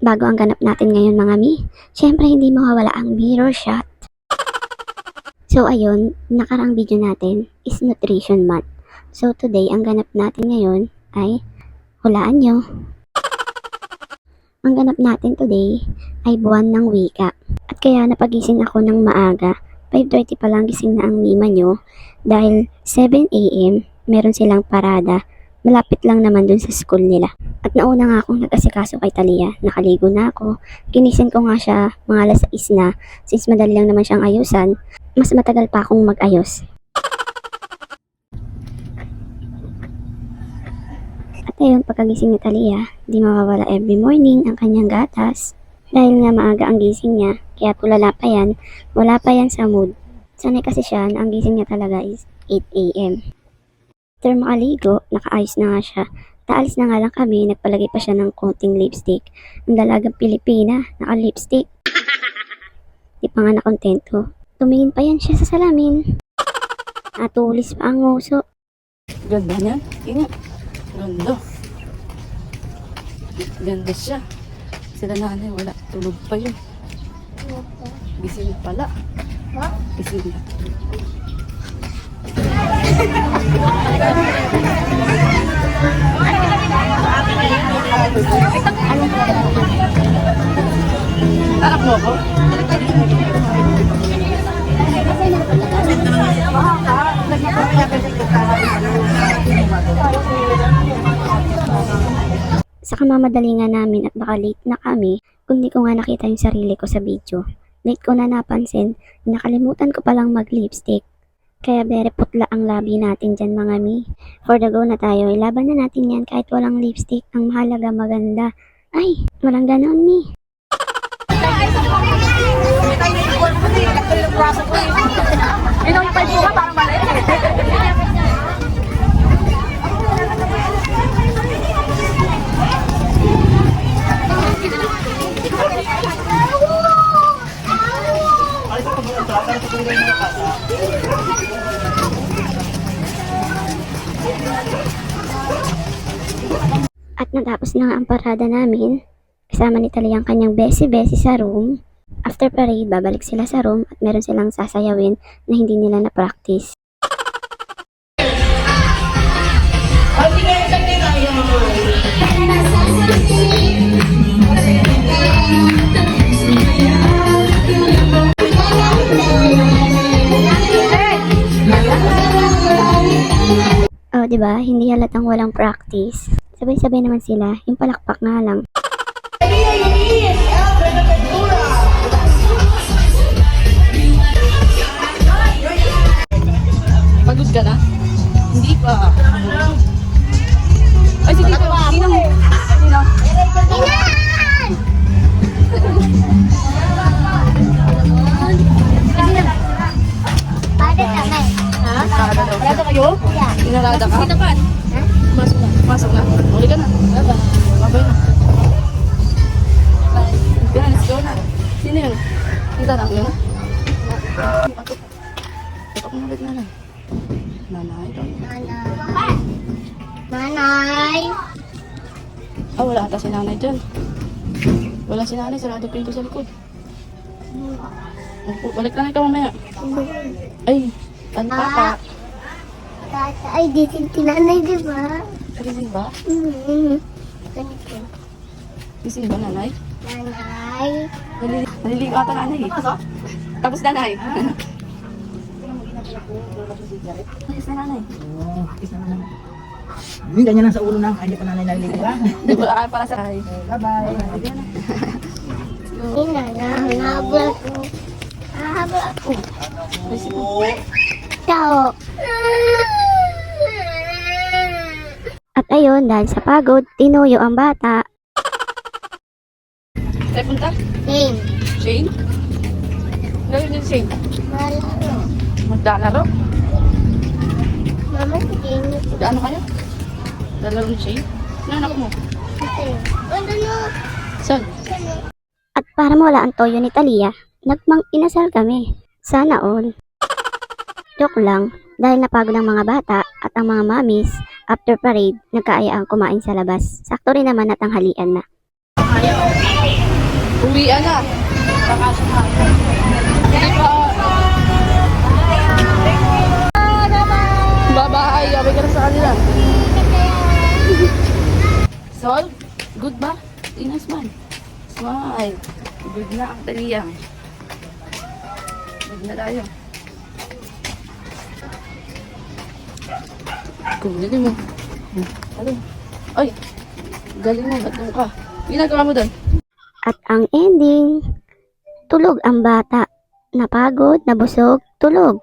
bago ang ganap natin ngayon mga mi, syempre hindi mawawala ang mirror shot. So ayun, nakarang video natin is nutrition month. So today, ang ganap natin ngayon ay, hulaan nyo. Ang ganap natin today ay buwan ng wika. At kaya napagising ako ng maaga. 5.30 pa lang gising na ang mima nyo dahil 7am meron silang parada. Malapit lang naman dun sa school nila. At nauna nga akong nag-asikaso kay Talia. Nakaligo na ako. Ginising ko nga siya mga alas 6 na. Since madali lang naman siyang ayusan, mas matagal pa akong mag-ayos. At ayun, pagkagising ni Talia, di mawawala every morning ang kanyang gatas. Dahil nga maaga ang gising niya, kaya tulala pa yan, wala pa yan sa mood. Sanay kasi siya na ang gising niya talaga is 8 a.m. After makaligo, nakaayos na nga siya. Taalis na nga lang kami, nagpalagay pa siya ng konting lipstick. Ang dalagang Pilipina, naka-lipstick. Di pa nga nakontento. Tumingin pa yan siya sa salamin. Natulis pa ang nguso. Ganda niya. Tingnan. Ganda. Ganda siya. Sila nanay, wala. Tulog pa yun. Gising pala. Ha? Gising na. Anak mo ako? Namin at baka late na kami, kung di ko nga nakita yung sarili ko sa video. Late ko na napansin, nakalimutan ko palang mag-lipstick. Kaya bere putla ang labi natin dyan mga mi. For the go na tayo, ilaban na natin yan kahit walang lipstick. Ang mahalaga maganda. Ay, walang ganon mi. Pa yung parang At natapos na nga ang parada namin, kasama ni Talia ang kanyang besi-besi sa room. After parade, babalik sila sa room at meron silang sasayawin na hindi nila na-practice. Ba? Hindi halatang walang practice. Sabay-sabay naman sila, yung palakpak nga lang. Yeah. Narada ka? Sino pa? Masok na. Masok na. Uli ka na. Bye-bye. Bye-bye na. Bye. Let's go na. Sino yun? Kita lang yun. Patok. Patok mo ulit na lang. Nanay. Nanay. Nanay. Ah, wala ata si nanay dyan. Wala si nanay, sarado pinto sa likod. Balik na ikaw mamaya. Ay, ano pa pa? Tata, ay, di tinanay, di ba? Gising ba? Mm-hmm. Ganito. Gising ba nanay? Nanay. Nalili- Naliligo ata nanay eh. Tapos nanay. Ayos na nanay. Oo, kiss na naman. Hindi, ganyan lang sa ulo na. Hindi pa nanay naliligo ha. Di ba akala para sa ay. Bye-bye. Hindi na, nahabla ko. Nahabla ko. Tao. At ayun, dahil sa pagod, tinuyo ang bata. Saan punta? Game. Shane? Gawin din Shane. Malaro. Maglalaro? Mama, game. Ano kayo? Lalaro ni Shane? Ano anak mo? Ano no? Saan? At para mawala ang toyo ni Talia, nagmang inasal kami. Sana all. Joke lang, dahil napagod ang mga bata at ang mga mamis, after parade, nagkaayaan kumain sa labas. Sakto rin naman at tanghalian na. Uwian na. Pa. Bye-bye. Abay ka na sa kanila. Sol, good ba? Tingnan smile. Smile. Good na ang taliyang. Good na tayo. Kunin mo. Ano? Ay, galing mo. Ba't ka? Ginagawa mo doon? At ang ending, tulog ang bata. Napagod, nabusog, tulog.